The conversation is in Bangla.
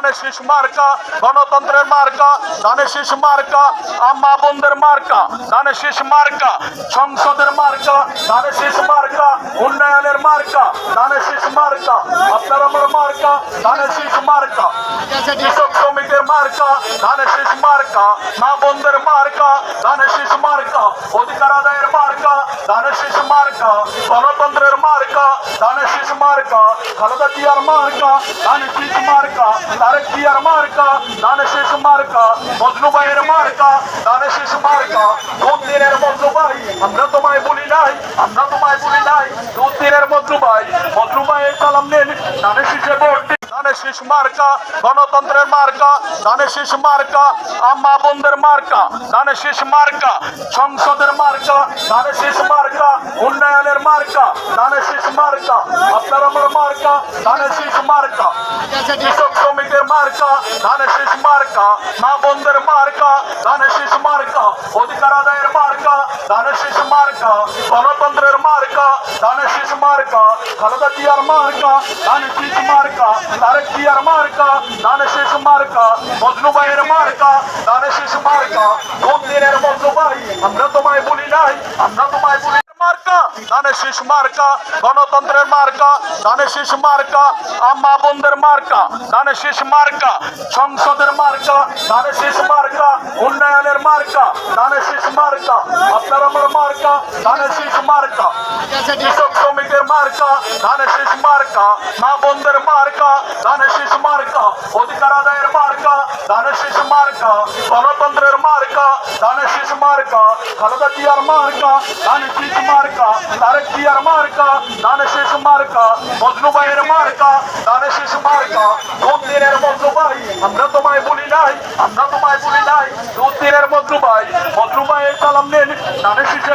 ধানের শীষ মার্কা, গণতন্ত্রের মার্কা ধানের শীষ মার্কা, আম্মা বোনদের মার্কা ধানের শীষ মার্কা, সংসদের মার্কা ধানের শীষ মার্কা, উন্নয়নের মার্কা ধানের শীষ মার্কা আপনার মার্কা ধানের শীষ মার্কা, কৃষক শ্রমিকের মার্কা ধানের শীষ মার্কা, মা বোনদের মার্কা ধানের শীষ মার্কা, অধিকার আদায়ের মার্কা ধানের শীষ মার্কা, গণতন্ত্রের মার্কা ধানের শীষ মার্কা, খালেদা জিয়ার মার্কা ধানের শীষ মার্কা, তারেক জিয়ার মার্কা ধানের শীষ মার্কা মজনুবাইয়ের মার্কা ধানের দুদিনের মজনুবাই আমরা তোমায় বলি নাই, আমরা তোমায় বলি নাই দুদিনের মজনুবাই মজনুবাইয়ের সালাম নেন ধানের শীষে ভোট দিন। ধানের শীষ মার্কা, গণতন্ত্রের মার্কা ধানের শীষ মার্কা, আম্মা বোনদের মার্কা ধানের শীষ মার্কা, সংসদের মার্কা ধানের শীষ মার্কা, উন্নয়নের মার্কা ধানের শীষ মার্কা, আপনার আমার মার্কা ধানের শীষ মার্কা, কৃষক শ্রমিকের মার্কা ধানের শীষ মার্কা, মা বোনদের মার্কা ধানের শীষ মার্কা, অধিকার আদায়ের মার্কা ধানের শীষ মার্কা, গণতন্ত্রের মার্কা শীষ মার্কা, খালেদা জিয়ার মার্কা ধানের শীষ মার্কা, তারেক জিয়ার মার্কা ধানের শেষ মার্কা মজনুবাইয়ের মার্কা ধানের শেষ মার্কা, মন্দিরের মজনুবাই আমরা তোমায় বলি নাই, আমরা তোমায় বলি ধানের শীষ মার্কা, গণতন্ত্রের মার্কা ধানের শীষ মার্কা, আম্মা বোনদের মার্কা ধানের শীষ মার্কা, সংসদের মার্কা ধানের শীষ মার্কা, উন্নয়নের মার্কা ধানের শীষ মার্কা, আপনার আমার মার্কা ধানের শীষ মার্কা, কৃষক শ্রমিকের মার্কা ধানের শীষ মার্কা, মা বোনদের মার্কা ধানের শীষ মার্কা, অধিকার আদায়ের মার্কা ধানের শীষ মার্কা, গণতন্ত্রের মার্কা ধানের মার্কা, খালেদা জিয়ার মার্কা ধান শীষ মার্কা, তারেক জিয়ার মার্কা ধান শেষ মার্কা মজনু ভাইয়ের মার্কা ধান শেষ মার্কা দুদিনের মজনু ভাই, আমরা তোমায় বলি নাই, আমরা তোমায় বলি নাই দুদিনের মজনু ভাই মজনু ভাইয়ের কালাম নেন ধানের শীষে